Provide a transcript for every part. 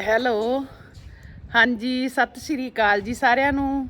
Hello ਹਾਂਜੀ, ਸਤਿ ਸ਼੍ਰੀ ਅਕਾਲ ਜੀ ਸਾਰਿਆਂ ਨੂੰ।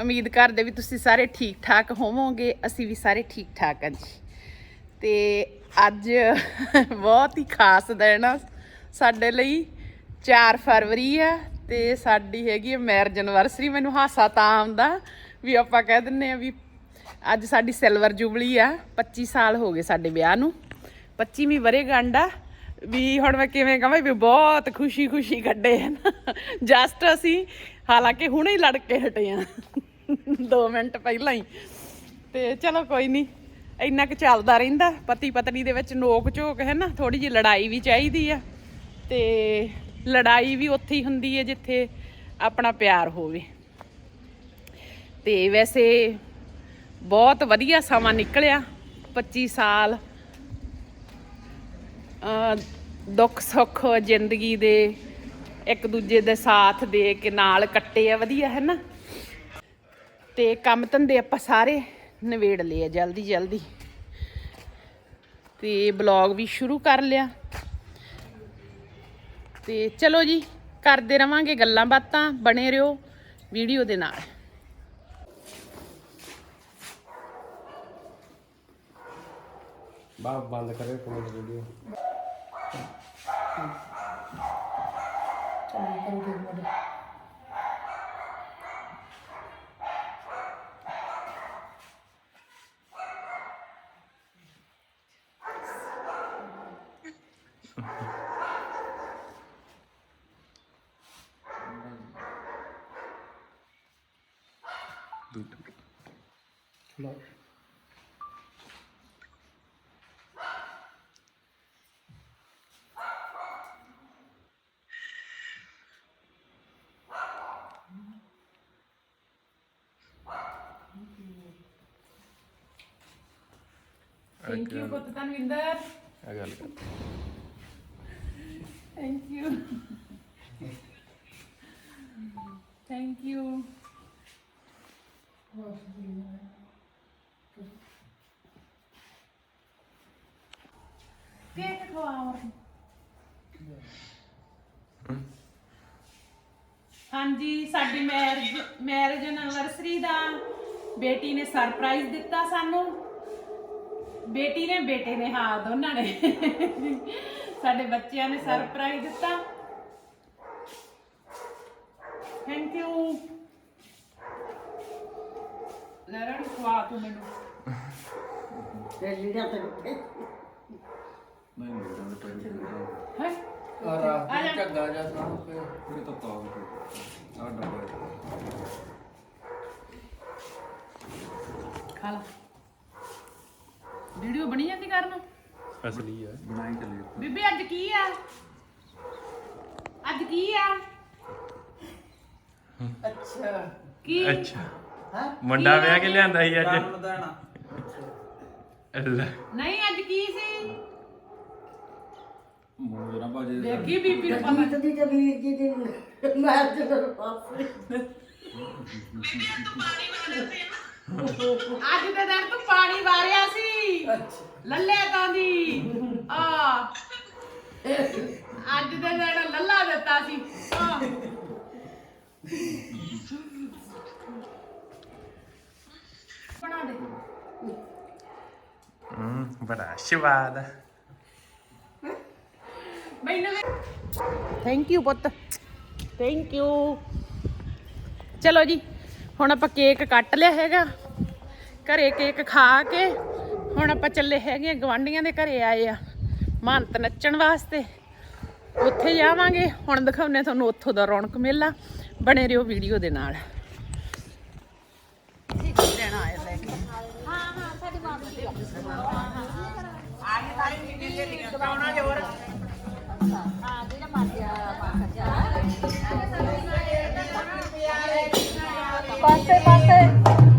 ਉਮੀਦ ਕਰਦੇ ਵੀ ਤੁਸੀਂ ਸਾਰੇ ਠੀਕ ਠਾਕ ਹੋਵੋਗੇ, ਅਸੀਂ ਵੀ ਸਾਰੇ ਠੀਕ ਠਾਕ ਹਾਂ ਜੀ। ਤੇ ਅੱਜ ਬਹੁਤ ਹੀ ਖਾਸ ਦਿਨ ਆ ਸਾਡੇ ਲਈ। 4 ਫਰਵਰੀ ਆ ਤੇ ਸਾਡੀ ਹੈਗੀ ਹੈ ਮੈਰਿਜ ਐਨਵਰਸਰੀ ਮੈਨੂੰ ਹਾਸਾ ਤਾਂ ਆਉਂਦਾ ਵੀ ਆਪਾਂ ਕਹਿ ਦਿੰਨੇ ਆ ਵੀ ਅੱਜ ਸਾਡੀ ਸਿਲਵਰ ਜੁਬਲੀ ਆ। 25 ਸਾਲ ਹੋ ਗਏ ਸਾਡੇ ਵਿਆਹ ਨੂੰ। 25ਵੀਂ ਵਰੇਗੰਢ ਆ। ਵੀ ਹੁਣ ਮੈਂ ਕਿਵੇਂ ਕਹਾਂ ਵੀ ਬਹੁਤ ਖੁਸ਼ੀ ਖੁਸ਼ੀ ਕੱਢੇ ਹਨ। ਜਸਟ ਅਸੀਂ, ਹਾਲਾਂਕਿ ਹੁਣੇ ਹੀ ਲੜ ਕੇ ਹਟੇ ਆ 2 ਮਿੰਟ ਪਹਿਲਾਂ ਹੀ। ਤੇ ਚਲੋ ਕੋਈ ਨਹੀਂ, ਇੰਨਾ ਕੁ ਚੱਲਦਾ ਰਹਿੰਦਾ। ਪਤੀ ਪਤਨੀ ਦੇ ਵਿੱਚ ਨੋਕ ਝੋਕ ਹੈ ਨਾ ਥੋੜੀ ਜਿਹੀ ਲੜਾਈ ਵੀ ਚਾਹੀਦੀ ਆ। ਤੇ ਲੜਾਈ ਵੀ ਉੱਥੇ ਹੀ ਹੁੰਦੀ ਹੈ ਜਿੱਥੇ ਆਪਣਾ ਪਿਆਰ ਹੋਵੇ। ਤੇ ਵੈਸੇ ਬਹੁਤ ਵਧੀਆ ਸਮਾਂ ਨਿਕਲਿਆ 25 ਸਾਲ ਦੁੱਖ ਸੁੱਖ ਜ਼ਿੰਦਗੀ ਦੇ ਇੱਕ ਦੂਜੇ ਦੇ ਸਾਥ ਦੇ ਕੇ ਨਾਲ ਕੱਟੇ ਆ, ਵਧੀਆ, ਹੈ ਨਾ? ਤੇ ਕੰਮ ਧੰਦੇ ਆਪਾਂ ਸਾਰੇ ਨਿਬੇੜ ਲਏ ਆ, ਜਲਦੀ ਜਲਦੀ। ਤੇ ਬਲੌਗ ਵੀ ਸ਼ੁਰੂ ਕਰ ਲਿਆ। ਤੇ ਚਲੋ ਜੀ, ਕਰਦੇ ਰਵਾਂਗੇ ਗੱਲਾਂ ਬਾਤਾਂ, ਬਣੇ ਰਹੋ ਵੀਡੀਓ ਦੇ ਨਾਲ। ਬਾ ਬੰਦ ਕਰੇ phone video. Şöyle yukarı görmedim. Duydum. Flor. Thank you ਪੁੱਤ ਤਨਵਿੰਦਰ ਆ ਗੱਲ ਕਰ। Thank you thank you cake ਖਵਾਓ ਹਾਂਜੀ ਸਾਡੀ ਮੈਰਿਜ ਮੈਰਿਜ ਐਨਵਰਸਰੀ ਦਾ ਬੇਟੀ ਨੇ ਸਰਪ੍ਰਾਈਜ਼ ਦਿੱਤਾ ਸਾਨੂੰ। ਬੇਟੀ ਨੇ ਬੇਟੇ ਨੇ ਹਾਂ ਦੋਨਾਂ ਨੇ। ਸਾਡੇ ਬੱਚਿਆਂ ਨੇ ਸਰਪ੍ਰਾਈਜ਼ ਦਿੱਤਾ। ਥੈਂਕ ਯੂ ਲਰਨ ਖਵਾ ਤੂੰ ਮੈਨੂੰ। ਨਹੀਂ ਨਹੀਂ ਤਾਂ ਪਹਿਲੇ ਹੈ? ਆ ਰਾ ਆ ਜਾ। ਝੱਗਾ ਜਾ ਸਾਹ ਪੇ ਇਹ ਤਾਂ ਤਾਂ ਆ ਡੱਬਾ ਖਾ ਲਾ। ਵੀਡੀਓ ਬਣੀ ਜਾਂਦੀ ਕਰਨ? ਅਸਲੀ ਹੈ ਬਣਾਈ ਚੱਲੀ ਬੀਬੀ ਅੱਜ ਕੀ ਆ? ਅੱਜ ਕੀ ਆ? ਅੱਛਾ। ਕੀ? ਅੱਛਾ। ਮੁੰਡਾ ਵਿਆਹ ਕੇ ਲਿਆਂਦਾ ਸੀ ਅੱਜ। ਦੇਣਾ ਅੱਲਾ। ਨਹੀਂ ਅੱਜ ਕੀ ਸੀ? ਮੂੰਹ ਜਰਾ ਬਾਜੇ ਦੇਖੀ ਬੀਬੀ ਨੂੰ ਪਤਾ ਗੀਤ ਦੀ ਤੇ ਵੀਰ ਜੀ ਦੀ ਮੈਂ ਜਦੋਂ ਪਾਸੇ ਅੱਜ ਦੇ ਦਿਨ ਤੂੰ ਪਾਣੀ ਵਾਰਿਆ ਸੀ। ਲੱਲੇ ਤਾਂ ਦੀ। ਆ। ਅੱਜ ਦੇ ਦਿਨ ਲੱਲਾ ਦਿੱਤਾ ਸੀ। ਆ। ਬਣਾ ਦੇ। ਹੂੰ ਬੜਾ ਸ਼ਵਾਦ ਮੈਨੂੰ ਥੈਂਕ ਯੂ ਪੁੱਤ। ਥੈਂਕ ਯੂ ਚਲੋ ਜੀ। ਹੁਣ ਆਪਾਂ ਕੇਕ ਕੱਟ ਲਿਆ ਹੈਗਾ। ਘਰੇ ਕੇਕ ਖਾ ਕੇ ਹੁਣ ਆਪਾਂ ਚੱਲੇ ਹੈਗੇ ਆ ਗਵਾਂਢੀਆਂ ਦੇ ਘਰੇ ਆਏ ਆ ਮਹੰਤ ਨੱਚਣ ਵਾਸਤੇ। ਉੱਥੇ ਜਾਵਾਂਗੇ। ਹੁਣ ਦਿਖਾਉਨੇ ਤੁਹਾਨੂੰ ਉੱਥੋਂ ਦਾ ਰੌਣਕ ਮੇਲਾ। ਬਣੇ ਰਹੋ ਵੀਡੀਓ ਦੇ ਨਾਲ। ਲੈਣਾ ਆਇਆ ਲੈ ਕੇ ਪਾਸੇ ਪਾਸੇ।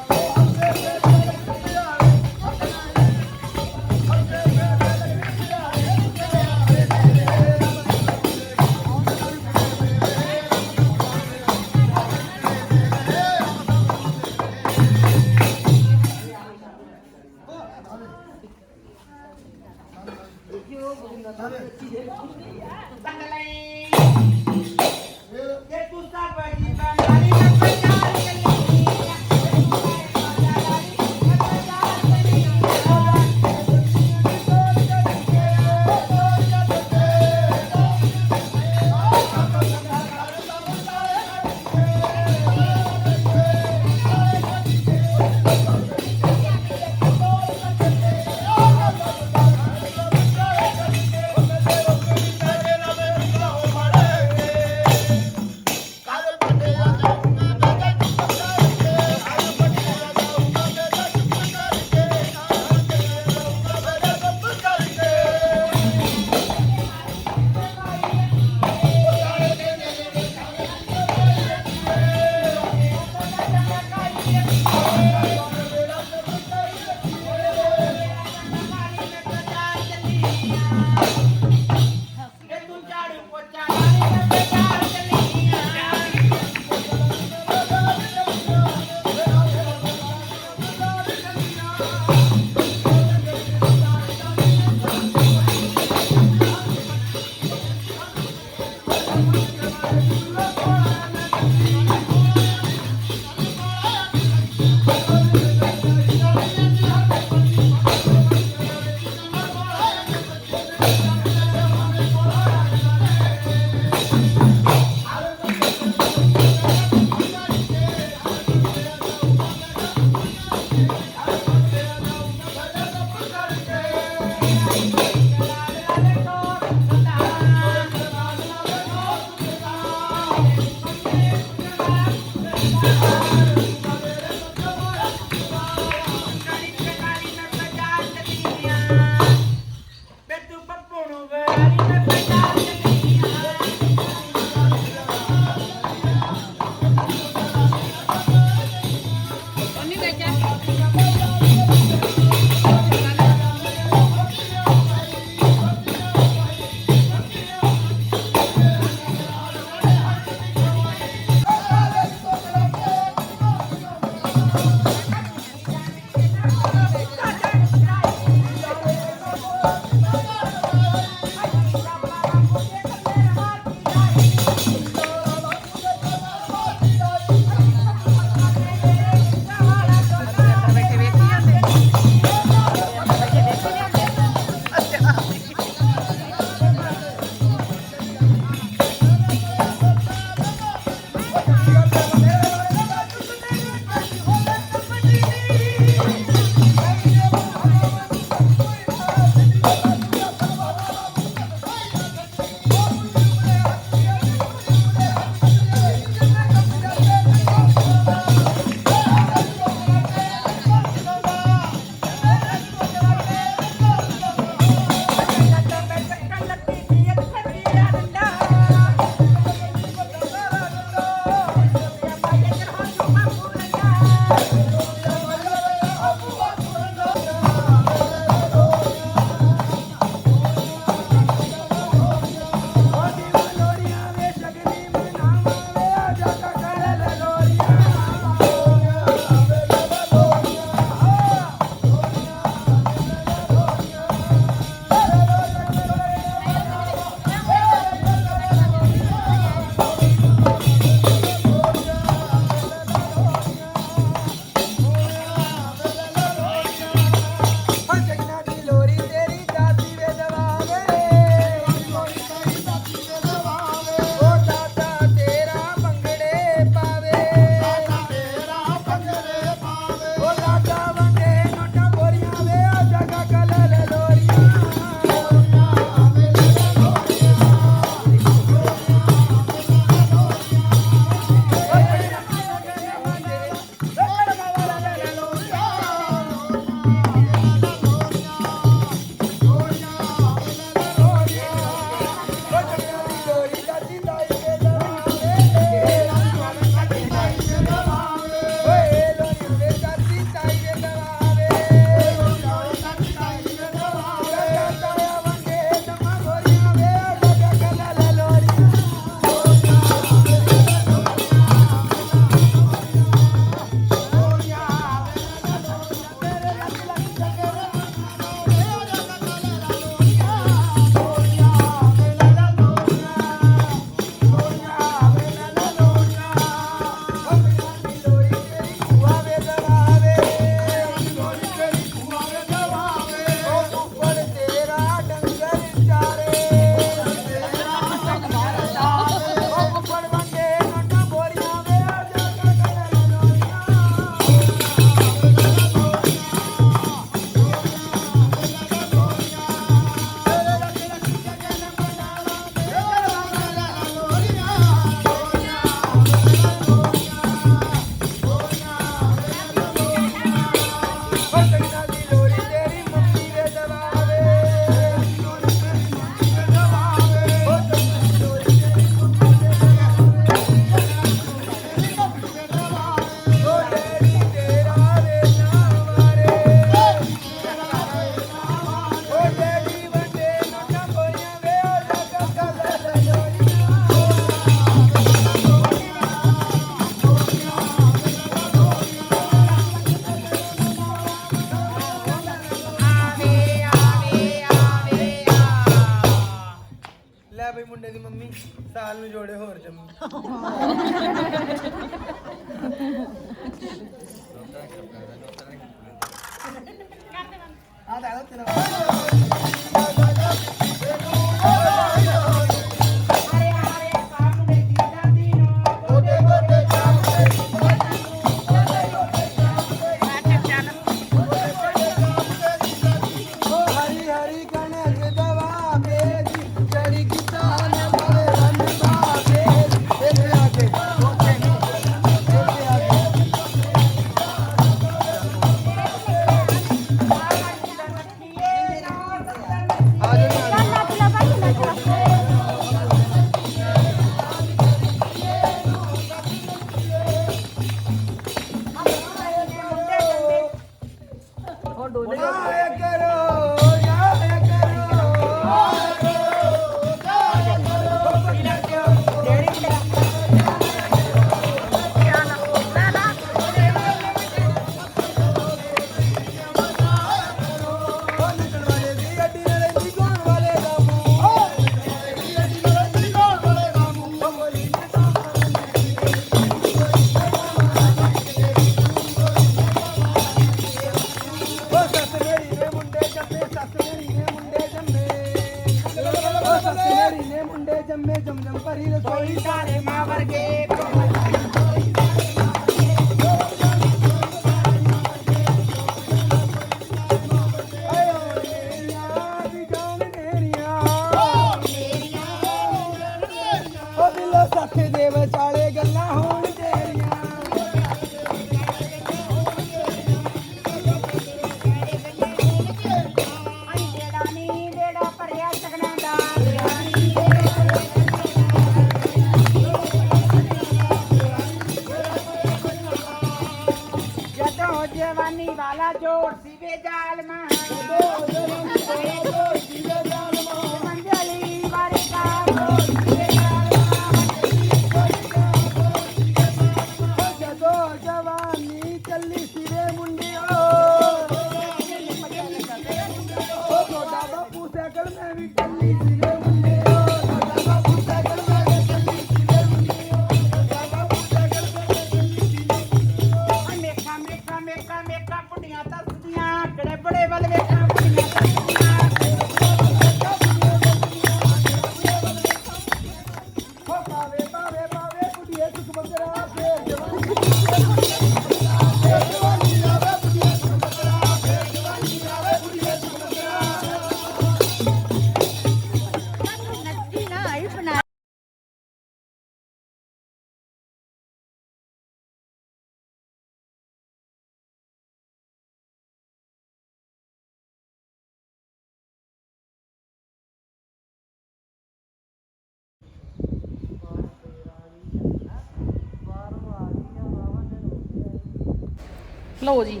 ਲਓ ਜੀ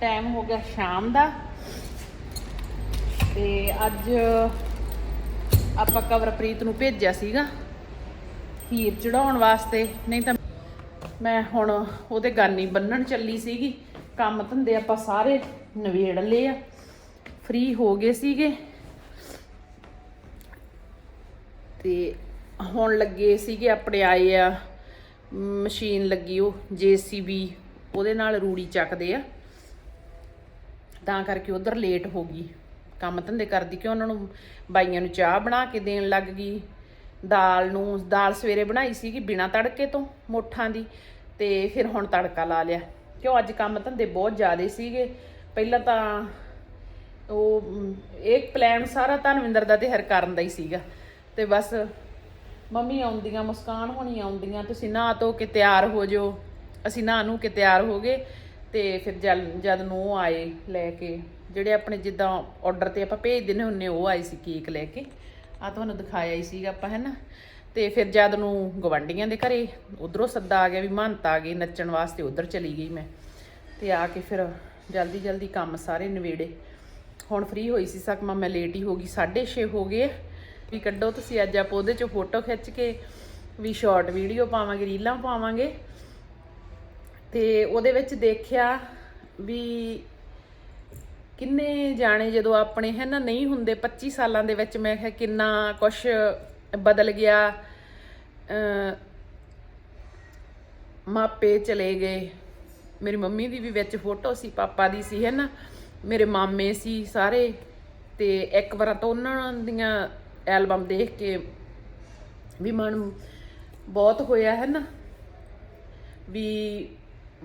ਟਾਈਮ ਹੋ ਗਿਆ ਸ਼ਾਮ ਦਾ। ਤੇ ਅੱਜ ਆਪਾਂ ਕਵਰਪ੍ਰੀਤ ਨੂੰ ਭੇਜਿਆ ਸੀਗਾ ਹੀਰ ਚੜਾਉਣ ਵਾਸਤੇ। ਨਹੀਂ ਤਾਂ ਮੈਂ ਹੁਣ ਉਹਦੇ ਗਾਨੀ ਬੰਨਣ ਚੱਲੀ ਸੀਗੀ। ਕੰਮ ਧੰਦੇ ਆਪਾਂ ਸਾਰੇ ਨਵੇੜ ਲਏ ਆ। ਫ੍ਰੀ ਹੋ ਗਏ ਸੀਗੇ। ਤੇ ਹੁਣ ਲੱਗੇ ਸੀਗੇ, ਆਪਣੇ ਆਏ ਆ, ਮਸ਼ੀਨ ਲੱਗੀ ਉਹ ਜੀਸੀਬੀ ਉਹਦੇ ਨਾਲ ਰੂੜੀ ਚੱਕਦੇ ਆ। ਤਾਂ ਕਰਕੇ ਉਧਰ ਲੇਟ ਹੋ ਗਈ। ਕੰਮ ਧੰਦੇ ਕਰਦੀ ਕਿ ਉਹਨਾਂ ਨੂੰ ਬਾਈਆਂ ਨੂੰ ਚਾਹ ਬਣਾ ਕੇ ਦੇਣ ਲੱਗ ਗਈ। ਦਾਲ ਨੂੰ ਦਾਲ ਸਵੇਰੇ ਬਣਾਈ ਸੀਗੀ ਬਿਨਾ ਤੜਕੇ ਤੋਂ ਮੋਠਾਂ ਦੀ ਤੇ ਫਿਰ ਹੁਣ ਤੜਕਾ ਲਾ ਲਿਆ। ਕਿਉਂ? ਅੱਜ ਕੰਮ ਧੰਦੇ ਬਹੁਤ ਜ਼ਿਆਦੇ ਸੀਗੇ। ਪਹਿਲਾਂ ਤਾਂ ਉਹ ਮ, ਇਹ ਪਲਾਨ ਸਾਰਾ ਧਨਵਿੰਦਰ ਦਾ ਤੇ ਹਰਕਰਨ ਦਾ ਹੀ ਸੀਗਾ। ਤੇ ਬਸ ਮੰਮੀ ਆਉਂਦੀਆਂ ਮੁਸਕਾਨ ਹੋਣੀ ਆਉਂਦੀਆਂ ਤੁਸੀਂ ਨਹਾ ਧੋ ਕੇ ਤਿਆਰ ਹੋ ਜਾਓ। ਅਸੀਂ ਨਹਾ ਨੂੰ ਕੇ ਤਿਆਰ ਹੋ ਗਏ ਤੇ ਫਿਰ ਜਲ ਜਦ ਨੂੰ ਉਹ ਆਏ ਲੈ ਕੇ, ਜਿਹੜੇ ਆਪਣੇ ਜਿੱਦਾਂ ਆਰਡਰ ਤੇ ਆਪਾਂ ਭੇਜ ਦਿੰਦੇ ਹੁੰਨੇ ਉਹ ਆਏ ਸੀ ਕੇਕ ਲੈ ਕੇ। ਆ ਤੁਹਾਨੂੰ ਦਿਖਾਇਆ ਹੀ ਸੀਗਾ ਆਪਾਂ, ਹੈਨਾ? ਤੇ ਫਿਰ ਜਦ ਨੂੰ ਗਵੰਡੀਆਂ ਦੇ ਘਰੇ ਉਧਰੋਂ ਸੱਦਾ ਆ ਗਿਆ ਵੀ ਮਹੰਤ ਆ ਗਏ ਨੱਚਣ ਵਾਸਤੇ ਉਧਰ ਚਲੀ ਗਈ ਮੈਂ। ਤੇ ਆ ਕੇ ਫਿਰ ਜਲਦੀ ਜਲਦੀ ਕੰਮ ਸਾਰੇ ਨਵੇੜੇ ਹੁਣ ਫ੍ਰੀ ਹੋਈ ਸੀ ਸਕਮਾ ਮੈਂ ਲੇਟ ਹੀ ਹੋ ਗਈ 6:30 ਹੋ ਗਏ ਵੀ ਕੱਢੋ ਤੁਸੀਂ ਅੱਜ ਆਪਾਂ ਉਹਦੇ ਚੋਂ ਫੋਟੋ ਖਿੱਚ ਕੇ, ਵੀ ਸ਼ਾਰਟ ਵੀਡੀਓ ਪਾਵਾਂਗੇ, ਰੀਲਾਂ ਪਾਵਾਂਗੇ। ਤੇ ਉਹਦੇ ਵਿੱਚ ਦੇਖਿਆ ਵੀ ਕਿੰਨੇ ਜਾਣੇ ਜਦੋਂ ਆਪਣੇ ਹੈ ਨਾ ਨਹੀਂ ਹੁੰਦੇ 25 ਸਾਲਾਂ ਦੇ ਵਿੱਚ ਮੈਂ ਕਿਹਾ ਕਿੰਨਾ ਕੁਝ ਬਦਲ ਗਿਆ। ਮਾਪੇ ਚਲੇ ਗਏ। ਮੇਰੀ ਮੰਮੀ ਦੀ ਵੀ ਵਿੱਚ ਫੋਟੋ ਸੀ, ਪਾਪਾ ਦੀ ਸੀ ਹੈ ਨਾ। ਮੇਰੇ ਮਾਮੇ ਸੀ ਸਾਰੇ। ਤੇ ਇੱਕ ਵਾਰ ਤਾਂ ਉਹਨਾਂ ਦੀਆਂ ਐਲਬਮ ਦੇਖ ਕੇ ਵੀ ਮਨ ਬਹੁਤ ਹੋਇਆ ਹੈ ਨਾ। ਵੀ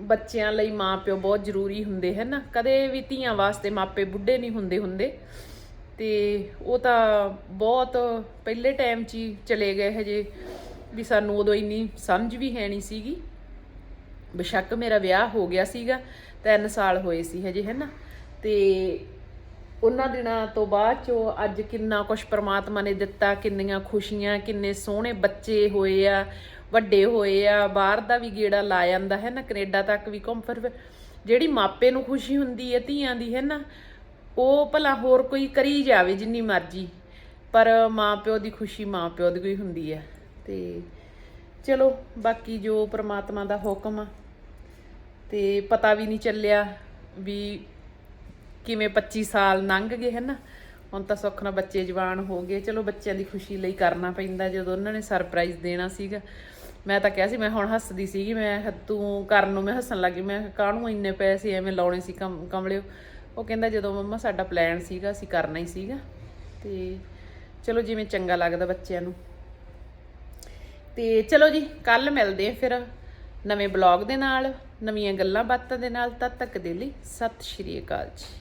ਬੱਚਿਆਂ ਲਈ ਮਾਪਿਓ ਬਹੁਤ ਜ਼ਰੂਰੀ ਹੁੰਦੇ ਹੈ ਨਾ ਕਦੇ ਵੀ ਧੀਆਂ ਵਾਸਤੇ ਮਾਪੇ ਬੁੱਢੇ ਨਹੀਂ ਹੁੰਦੇ ਹੁੰਦੇ। ਤੇ ਉਹ ਤਾਂ ਬਹੁਤ ਪਹਿਲੇ ਟਾਈਮ 'ਚ ਹੀ ਚਲੇ ਗਏ ਹਜੇ। ਵੀ ਸਾਨੂੰ ਉਦੋਂ ਇੰਨੀ ਸਮਝ ਵੀ ਹੈ ਨਹੀਂ ਸੀਗੀ। ਬੇਸ਼ੱਕ ਮੇਰਾ ਵਿਆਹ ਹੋ ਗਿਆ ਸੀਗਾ 3 ਸਾਲ ਹੋਏ ਸੀ ਹਜੇ, ਹੈ ਨਾ? ਤੇ ਉਹਨਾਂ ਦਿਨਾਂ ਤੋਂ ਬਾਅਦ ਚੋਂ ਅੱਜ ਕਿੰਨਾ ਕੁਝ ਪ੍ਰਮਾਤਮਾ ਨੇ ਦਿੱਤਾ, ਕਿੰਨੀਆਂ ਖੁਸ਼ੀਆਂ, ਕਿੰਨੇ ਸੋਹਣੇ ਬੱਚੇ ਹੋਏ ਆ। ਵੱਡੇ ਹੋਏ ਆ, ਬਾਹਰ ਦਾ ਵੀ ਗੇੜਾ ਲਾ ਜਾਂਦਾ ਹੈ ਨਾ, ਕੈਨੇਡਾ ਤੱਕ ਵੀ ਘੁੰਮ ਫਿਰ ਫਿਰ। ਜਿਹੜੀ ਮਾਪੇ ਨੂੰ ਖੁਸ਼ੀ ਹੁੰਦੀ ਹੈ, ਧੀਆਂ ਦੀ ਹੈ ਨਾ, ਉਹ ਭਲਾ ਹੋਰ ਕੋਈ ਕਰੀ ਜਾਵੇ ਜਿੰਨੀ ਮਰਜ਼ੀ, ਪਰ ਮਾਪਿਓ ਦੀ ਖੁਸ਼ੀ ਮਾਪਿਓ ਦੀ ਕੋਈ ਹੁੰਦੀ ਹੈ। ਤੇ ਚਲੋ, ਬਾਕੀ ਜੋ ਪ੍ਰਮਾਤਮਾ ਦਾ ਹੁਕਮ ਆ, ਤੇ ਪਤਾ ਵੀ ਨਹੀਂ ਚੱਲਿਆ ਵੀ ਕਿਵੇਂ 25 ਸਾਲ ਲੰਘ ਗਏ ਹੈ ਨਾ, ਹੁਣ ਤਾਂ ਸੁੱਖ ਨਾਲ ਬੱਚੇ ਜਵਾਨ ਹੋ ਗਏ। ਚਲੋ, ਬੱਚਿਆਂ ਦੀ ਖੁਸ਼ੀ ਲਈ ਕਰਨਾ ਪੈਂਦਾ, ਜਦੋਂ ਉਹਨਾਂ ਨੇ ਸਰਪ੍ਰਾਈਜ਼ ਦੇਣਾ ਸੀਗਾ। ਮੈਂ ਤਾਂ ਕਿਹਾ ਸੀ, ਮੈਂ ਹੁਣ ਹੱਸਦੀ ਸੀਗੀ, ਮੈਂ ਕਿਹਾ ਤੂੰ ਕਰਨ ਨੂੰ ਮੈਂ ਹੱਸਣ ਲੱਗੀ, ਮੈਂ ਕਿਹਾ ਕਾਹਨੂੰ ਇੰਨੇ ਪੈਸੇ ਐਵੇਂ ਲਾਉਣੇ ਸੀ ਕਮ, ਕਮਲਿਓ? ਉਹ ਕਹਿੰਦਾ ਜਦੋਂ ਮੰਮਾ ਸਾਡਾ ਪਲਾਨ ਸੀਗਾ, ਅਸੀਂ ਕਰਨਾ ਹੀ ਸੀਗਾ। ਤੇ ਚਲੋ ਜਿਵੇਂ ਚੰਗਾ ਲੱਗਦਾ ਬੱਚਿਆਂ ਨੂੰ। ਤੇ ਚਲੋ ਜੀ, ਕੱਲ ਮਿਲਦੇ ਆ ਫਿਰ ਨਵੇਂ ਬਲੌਗ ਦੇ ਨਾਲ, ਨਵੀਆਂ ਗੱਲਾਂ ਬਾਤਾਂ ਦੇ ਨਾਲ, ਤਦ ਤੱਕ ਦੇ ਲਈ ਸਤਿ ਸ਼੍ਰੀ ਅਕਾਲ ਜੀ।